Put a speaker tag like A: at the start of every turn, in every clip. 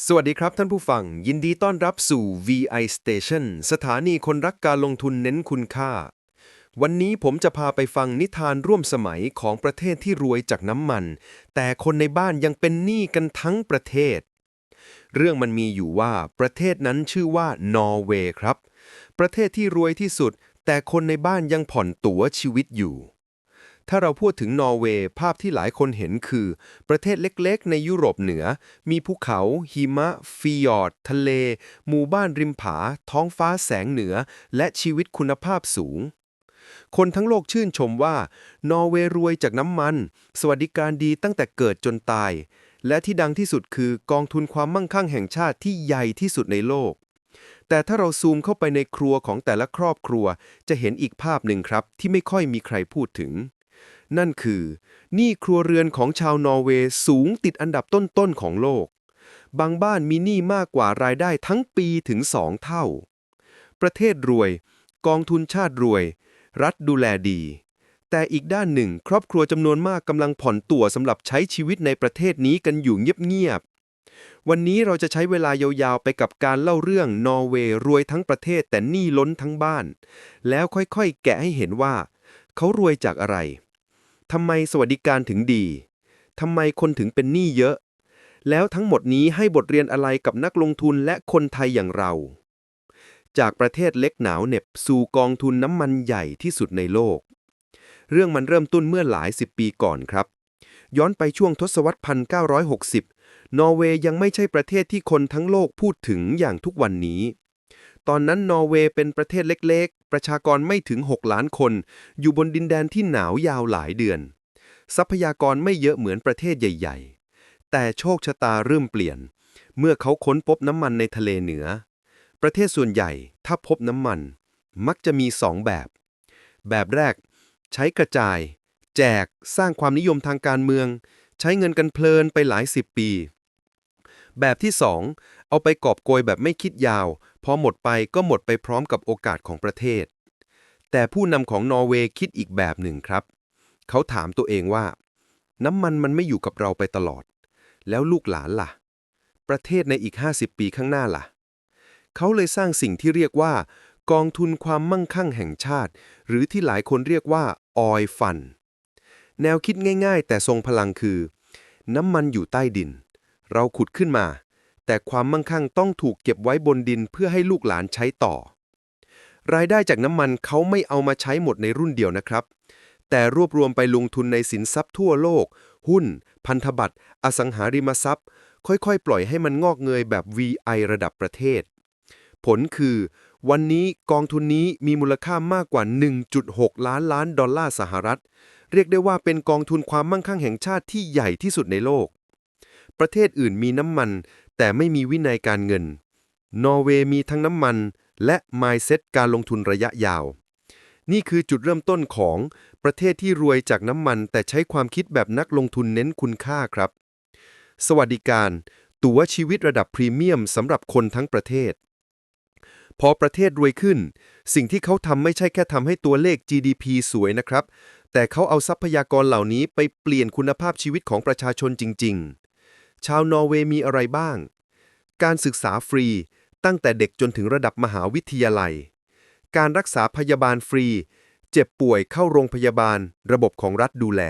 A: สวัสดีครับท่านผู้ฟัง ยินดีต้อนรับสู่ VI Station สถานีคนรักการลงทุนเน้นคุณค่า วันนี้ผมจะพาไปฟังนิทานร่วมสมัยของประเทศที่รวยจากน้ำมัน แต่คนในบ้านยังเป็นหนี้กันทั้งประเทศ เรื่องมันมีอยู่ว่าประเทศนั้นชื่อว่านอร์เวย์ครับ ประเทศที่รวยที่สุด แต่คนในบ้านยังผ่อนตั๋วชีวิตอยู่ ถ้าเราพูดถึงนอร์เวย์ภาพที่หลายคนเห็นคือ ประเทศเล็กๆ ในยุโรปเหนือ มีภูเขา หิมะ ฟิยอร์ด ทะเล หมู่บ้านริมผา ท้องฟ้าแสงเหนือ และชีวิตคุณภาพสูง คนทั้งโลกชื่นชมว่า นอร์เวย์รวยจากน้ำมัน สวัสดิการดีตั้งแต่เกิดจนตาย และที่ดังที่สุดคือกองทุนความมั่งคั่งแห่งชาติที่ใหญ่ที่สุดในโลกแต่ถ้าเราซูมเข้าไปในครัวของแต่ละครอบครัว จะเห็นอีกภาพหนึ่งครับที่ไม่ค่อยมีใครพูดถึง นั่นคือหนี้ครัวเรือนของชาวนอร์เวย์สูงติดอันดับต้นๆของโลก บางบ้านมีหนี้มากกว่ารายได้ทั้งปีถึงสองเท่า ประเทศรวย กองทุนชาติรวย รัฐดูแลดี แต่อีกด้านหนึ่ง ครอบครัวจำนวนมากกำลังผ่อนตั๋วสำหรับใช้ชีวิตในประเทศนี้กันอยู่เงียบๆ วันนี้เราจะใช้เวลายาวๆ ไปกับการเล่าเรื่องนอร์เวย์รวยทั้งประเทศแต่หนี้ล้นทั้งบ้าน แล้วค่อยๆ แกะให้เห็นว่าเขารวยจากอะไร ทำไมสวัสดิการถึงดีทำไมคนถึงเป็นหนี้เยอะ แล้วทั้งหมดนี้ให้บทเรียนอะไรกับนักลงทุนและคนไทยอย่างเรา จากประเทศเล็กหนาวเหน็บสู่กองทุนน้ำมันใหญ่ที่สุดในโลก เรื่องมันเริ่มต้นเมื่อหลายสิบปีก่อนครับ ย้อนไปช่วงทศวรรษ 1960 นอร์เวย์ยังไม่ใช่ประเทศที่คนทั้งโลกพูดถึงอย่างทุกวันนี้ ตอนนั้นนอร์เวย์เป็นประเทศเล็ก ประชากรไม่ถึง 6 ล้านคน อยู่บนดินแดนที่หนาวยาวหลายเดือน ทรัพยากรไม่เยอะเหมือนประเทศใหญ่ ๆ แต่โชคชะตาเริ่มเปลี่ยน เมื่อเขาค้นพบน้ำมันในทะเลเหนือ ประเทศส่วนใหญ่ถ้าพบน้ำมัน มักจะมีสองแบบ แบบแรก ใช้กระจาย แจกสร้างความนิยมทางการเมือง ใช้เงินกันเพลินไปหลายสิบปี แบบที่สองเอาไปกอบโกยแบบไม่คิดยาว พอหมดไปก็หมดไปพร้อมกับโอกาสของประเทศ แต่ผู้นำของนอร์เวย์คิดอีกแบบหนึ่งครับ เขาถามตัวเองว่า น้ำมันมันไม่อยู่กับเราไปตลอด แล้วลูกหลานล่ะ ประเทศในอีก 50 ปีข้างหน้าล่ะ เขาเลยสร้างสิ่งที่เรียกว่า กองทุนความมั่งคั่งแห่งชาติ หรือที่หลายคนเรียกว่าออยฟันแนวคิดง่าย ๆ แต่ทรงพลังคือ น้ำมันอยู่ใต้ดิน เราขุดขึ้นมา แต่ความมั่งคั่งต้องถูกเก็บไว้บนดินเพื่อให้ลูกหลานใช้ต่อ รายได้จากน้ำมันเขาไม่เอามาใช้หมดในรุ่นเดียวนะครับ แต่รวบรวมไปลงทุนในสินทรัพย์ทั่วโลก หุ้น พันธบัตร อสังหาริมทรัพย์ ค่อยๆ ปล่อยให้มันงอกเงยแบบ VI ระดับประเทศ ผลคือ วันนี้กองทุนนี้มีมูลค่ามากกว่า 1.6 ล้านล้านดอลลาร์สหรัฐ เรียกได้ว่าเป็นกองทุนความมั่งคั่งแห่งชาติที่ใหญ่ที่สุดในโลกประเทศอื่นมีน้ำมัน แต่ไม่มีวินัยการเงิน นอร์เวย์มีทั้งน้ำมันและ mindset การลงทุนระยะยาว นี่คือจุดเริ่มต้นของประเทศที่รวยจากน้ำมัน แต่ใช้ความคิดแบบนักลงทุนเน้นคุณค่าครับ สวัสดิการ ตั๋วชีวิตระดับพรีเมียมสำหรับคนทั้งประเทศ พอประเทศรวยขึ้น สิ่งที่เขาทำไม่ใช่แค่ทำให้ตัวเลข GDP สวยนะครับ แต่เขาเอาทรัพยากรเหล่านี้ไปเปลี่ยนคุณภาพชีวิตของประชาชนจริง ๆ ชาวนอร์เวย์มีอะไรบ้าง การศึกษาฟรีตั้งแต่เด็กจนถึงระดับมหาวิทยาลัย การรักษาพยาบาลฟรี เจ็บป่วยเข้าโรงพยาบาล ระบบของรัฐดูแล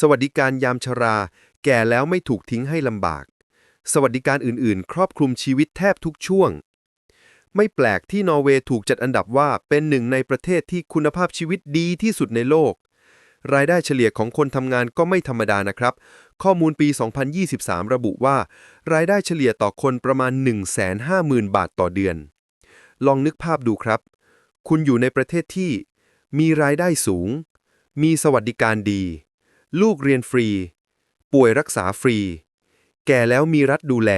A: สวัสดิการยามชรา แก่แล้วไม่ถูกทิ้งให้ลำบาก สวัสดิการอื่น ๆ ครอบคลุมชีวิตแทบทุกช่วง ไม่แปลกที่นอร์เวย์ถูกจัดอันดับว่าเป็นหนึ่งในประเทศที่คุณภาพชีวิตดีที่สุดในโลก รายได้เฉลี่ยของคนทำงานก็ไม่ธรรมดานะครับ ข้อมูลปี 2023 ระบุว่า รายได้เฉลี่ยต่อคนประมาณ 150,000 บาทต่อเดือน ลองนึกภาพดูครับ คุณอยู่ในประเทศที่ มีรายได้สูง มีสวัสดิการดี ลูกเรียนฟรี ป่วยรักษาฟรี แก่แล้วมีรัฐดูแล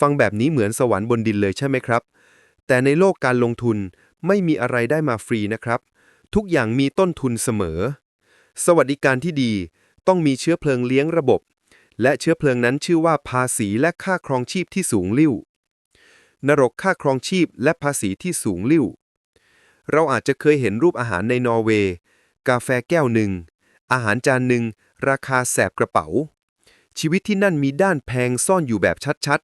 A: ฟังแบบนี้เหมือนสวรรค์บนดินเลยใช่ไหมครับ แต่ในโลกการลงทุนไม่มีอะไรได้มาฟรีนะครับ ทุกอย่างมีต้นทุนเสมอ สวัสดิการที่ดี ต้องมีเชื้อเพลิงเลี้ยงระบบ และเชื้อเพลิงนั้นชื่อว่าภาษีและค่าครองชีพที่สูงลิ่ว นรกค่าครองชีพและภาษีที่สูงลิ่ว เราอาจจะเคยเห็นรูปอาหารในนอร์เวย์ กาแฟแก้วหนึ่ง อาหารจานหนึ่ง ราคาแสบกระเป๋า ชีวิตที่นั่นมีด้านแพงซ่อนอยู่แบบชัด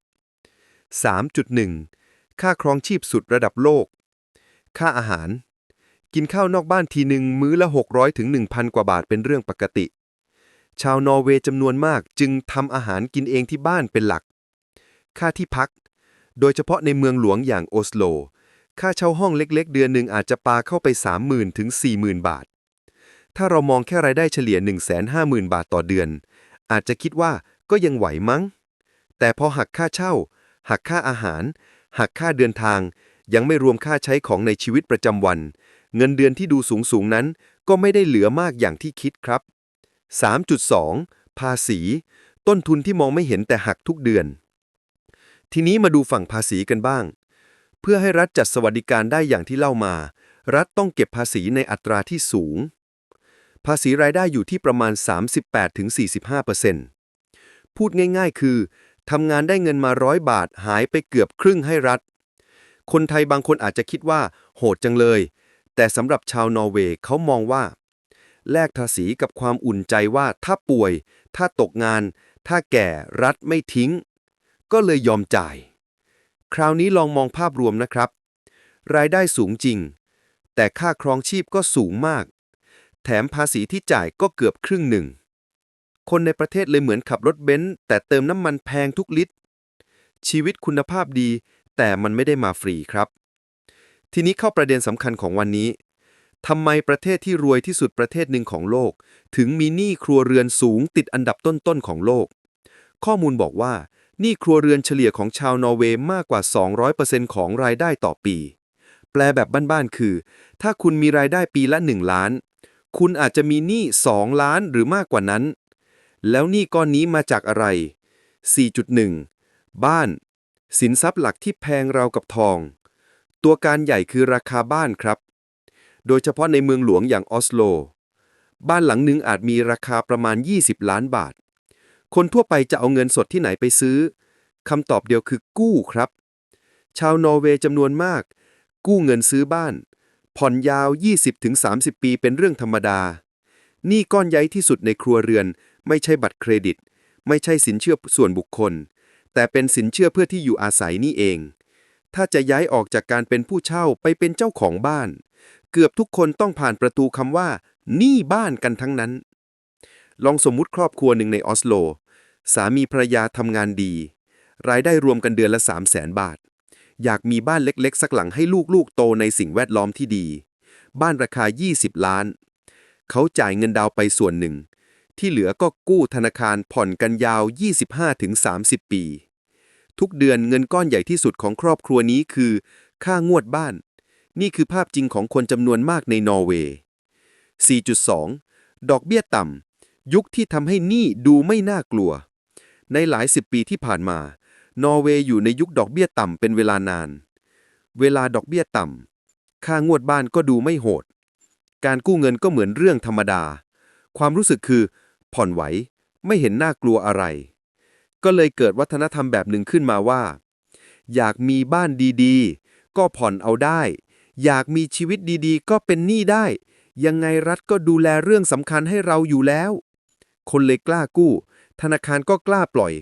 A: ๆ 3.1 ค่าครองชีพสุดระดับโลก ค่าอาหารกินข้าวนอกบ้านทีหนึ่งมื้อละ 600ถึง1,000 กว่าบาทเป็นเรื่องปกติ ชาวนอร์เวย์จำนวนมากจึงทำอาหารกินเองที่บ้านเป็นหลัก ค่าที่พัก โดยเฉพาะในเมืองหลวงอย่างโอสโล ค่าเช่าห้องเล็กๆ เดือนหนึ่งอาจจะปาเข้าไป 30,000ถึง40,000 บาท ถ้าเรามองแค่รายได้เฉลี่ย 150,000 บาทต่อเดือน อาจจะคิดว่าก็ยังไหวมั้ง แต่พอหักค่าเช่า หักค่าอาหาร หักค่าเดินทาง ยังไม่รวมค่าใช้ของในชีวิตประจำวัน เงินเดือนที่ดูสูงสูงๆนั้น ก็ไม่ได้เหลือมากอย่างที่คิดครับ 3.2 ภาษี ต้นทุนที่มองไม่เห็นแต่หักทุกเดือน ทีนี้มาดูฝั่งภาษีกันบ้าง เพื่อให้รัฐจัดสวัสดิการได้อย่างที่เล่ามา รัฐต้องเก็บภาษีในอัตราที่สูง ภาษีรายได้อยู่ที่ประมาณ 38-45%พูดง่ายๆ คือทำงานได้เงินมาร้อยบาทหายไปเกือบครึ่งให้รัฐ คนไทยบางคนอาจจะคิดว่า โหดจังเลย แต่สำหรับชาวนอร์เวย์เขามองว่า แลกภาษีกับความอุ่นใจว่าถ้าป่วย ถ้าตกงาน ถ้าแก่รัฐไม่ทิ้ง ก็เลยยอมจ่าย คราวนี้ลองมองภาพรวมนะครับ รายได้สูงจริง แต่ค่าครองชีพก็สูงมาก แถมภาษีที่จ่ายก็เกือบครึ่งหนึ่ง คนในประเทศเลยเหมือนขับรถเบนซ์แต่เติมน้ำมันแพงทุกลิตร ชีวิตคุณภาพดี แต่มันไม่ได้มาฟรีครับ ทีนี้เข้าประเด็นสำคัญของวันนี้ ทำไมประเทศที่รวยที่สุดประเทศหนึ่งของโลก ถึงมีหนี้ครัวเรือนสูงติดอันดับต้นๆของโลก ข้อมูลบอกว่าหนี้ครัวเรือนเฉลี่ยของชาวนอร์เวย์มากกว่า 200%ของรายได้ต่อปี แปลแบบบ้านๆคือ ถ้าคุณมีรายได้ปีละ 1 ล้าน คุณอาจจะมีหนี้ 2 ล้านหรือมากกว่านั้น แล้วหนี้ก้อนนี้มาจากอะไร 4.1 บ้าน สินทรัพย์หลักที่แพงราวกับทอง ตัวการใหญ่คือราคาบ้านครับ โดยเฉพาะในเมืองหลวงอย่างออสโล บ้านหลังหนึ่งอาจมีราคาประมาณ 20 ล้านบาท คนทั่วไปจะเอาเงินสดที่ไหนไปซื้อคำตอบเดียวคือกู้ครับ ชาวนอร์เวย์จำนวนมาก กู้เงินซื้อบ้าน ผ่อนยาว 20-30 ปีเป็นเรื่องธรรมดา นี้ก้อนใหญ่ที่สุดในครัวเรือน ไม่ใช่บัตรเครดิต ไม่ใช่สินเชื่อส่วนบุคคล แต่เป็นสินเชื่อเพื่อที่อยู่อาศัยนี่เอง ถ้าจะย้ายออกจากการเป็นผู้เช่าไปเป็นเจ้าของบ้าน เกือบทุกคนต้องผ่านประตูคำว่า นี้บ้านกันทั้งนั้น ลองสมมุติครอบครัวหนึ่งในออสโล สามีภรรยาทำงานดี รายได้รวมกันเดือนละ 3 0 0แสนบาท อยากมีบ้านเล็กๆ สักหลังให้ลูกๆ โตในสิ่งแวดล้อมที่ดี บ้านราคา 20 ล้าน เขาจ่ายเงินดาวน์ไปส่วนหนึ่ง ที่เหลือก็กู้ธนาคารผ่อนกันยาว 25-30 ปี ทุกเดือนเงินก้อนใหญ่ที่สุดของครอบครัวนี้คือ ค่างวดบ้าน นี่คือภาพจริงของคนจำนวนมากในนอร์เวย์ 4.2 ดอกเบี้ยต่ำ ยุคที่ทำให้หนี้ดูไม่น่ากลัว ในหลายสิบปีที่ผ่านมา นอร์เวย์อยู่ในยุคดอกเบี้ยต่ำเป็นเวลานาน เวลาดอกเบี้ยต่ำ ค่างวดบ้านก็ดูไม่โหด การกู้เงินก็เหมือนเรื่องธรรมดา ความรู้สึกคือผ่อนไหว ไม่เห็นน่ากลัวอะไร ก็เลยเกิดวัฒนธรรมแบบหนึ่งขึ้นมาว่า อยากมีบ้านดีๆ ก็ผ่อนเอาได้ อยากมีชีวิตดีๆ ก็เป็นหนี้ได้ ยังไงรัฐก็ดูแลเรื่องสำคัญให้เราอยู่แล้ว คนเลยกล้ากู้ ธนาคารก็กล้าปล่อย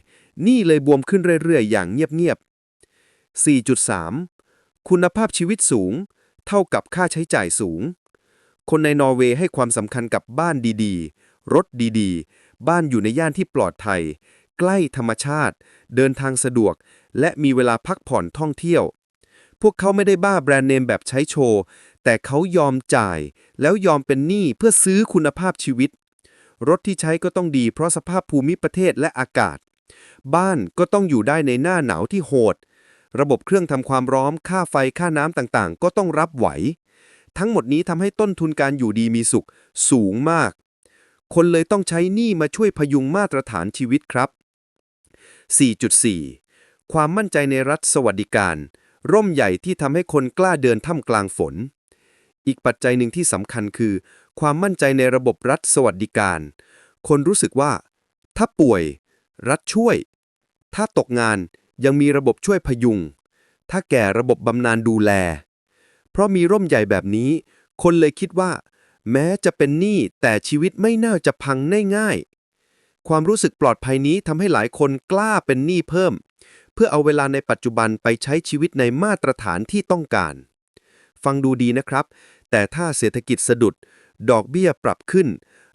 A: หนี้เลยบวมขึ้นเรื่อยๆ อย่างเงียบๆ 4.3 คุณภาพชีวิตสูง เท่ากับค่าใช้จ่ายสูง คนในนอร์เวย์ให้ความสำคัญกับบ้านดีๆ รถดีๆ บ้านอยู่ในย่านที่ปลอดภัย ใกล้ธรรมชาติ เดินทางสะดวก และมีเวลาพักผ่อนท่องเที่ยว พวกเขาไม่ได้บ้าแบรนด์เนมแบบใช้โชว์ แต่เขายอมจ่าย แล้วยอมเป็นหนี้เพื่อซื้อคุณภาพชีวิต รถที่ใช้ก็ต้องดีเพราะสภาพภูมิประเทศและอากาศ บ้านก็ต้องอยู่ได้ในหน้าหนาวที่โหด ระบบเครื่องทำความร้อนค่าไฟค่าน้ำต่างๆ ก็ต้องรับไหว ทั้งหมดนี้ทำให้ต้นทุนการอยู่ดีมีสุขสูงมาก คนเลยต้องใช้หนี้มาช่วยพยุงมาตรฐานชีวิตครับ 4.4 ความมั่นใจในรัฐสวัสดิการ ร่มใหญ่ที่ทำให้คนกล้าเดินท่ามกลางฝน อีกปัจจัยหนึ่งที่สำคัญคือ ความมั่นใจในระบบรัฐสวัสดิการ คนรู้สึกว่า ถ้าป่วย รัฐช่วย ถ้าตกงานยังมีระบบช่วยพยุง ถ้าแก่ระบบบำนาญดูแล เพราะมีร่มใหญ่แบบนี้ คนเลยคิดว่า แม้จะเป็นหนี้แต่ชีวิตไม่น่าจะพังง่ายๆความรู้สึกปลอดภัยนี้ทำให้หลายคนกล้าเป็นหนี้เพิ่ม พื่อเอาเวลาในปัจจุบันไปใช้ชีวิตในมาตรฐานที่ต้องการ ฟังดูดีนะครับ แต่ถ้าเศรษฐกิจสะดุด ดอกเบี้ยปรับขึ้น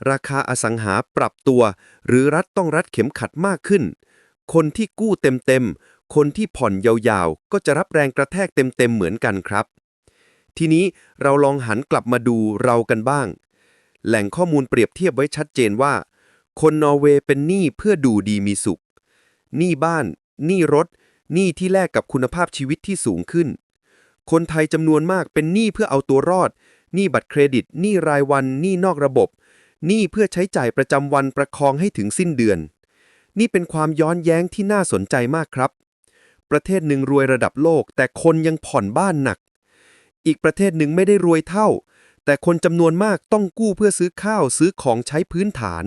A: ราคาอสังหาปรับตัว หรือรัฐต้องรัดเข็มขัดมากขึ้น คนที่กู้เต็มๆ คนที่ผ่อนยาวๆ ก็จะรับแรงกระแทกเต็มๆ เหมือนกันครับ ทีนี้เราลองหันกลับมาดูเรากันบ้าง แหล่งข้อมูลเปรียบเทียบไว้ชัดเจนว่า คนนอร์เวย์เป็นหนี้เพื่อดูดีมีสุขหนี้บ้าน หนี้รถ หนี้ที่แลกกับคุณภาพชีวิตที่สูงขึ้น คนไทยจำนวนมากเป็นหนี้เพื่อเอาตัวรอด หนี้บัตรเครดิต หนี้รายวัน หนี้นอกระบบ หนี้เพื่อใช้จ่ายประจำวันประคองให้ถึงสิ้นเดือน นี่เป็นความย้อนแย้งที่น่าสนใจมากครับ ประเทศหนึ่งรวยระดับโลก แต่คนยังผ่อนบ้านหนัก อีกประเทศหนึ่งไม่ได้รวยเท่า แต่คนจำนวนมากต้องกู้เพื่อซื้อข้าวซื้อของใช้พื้นฐาน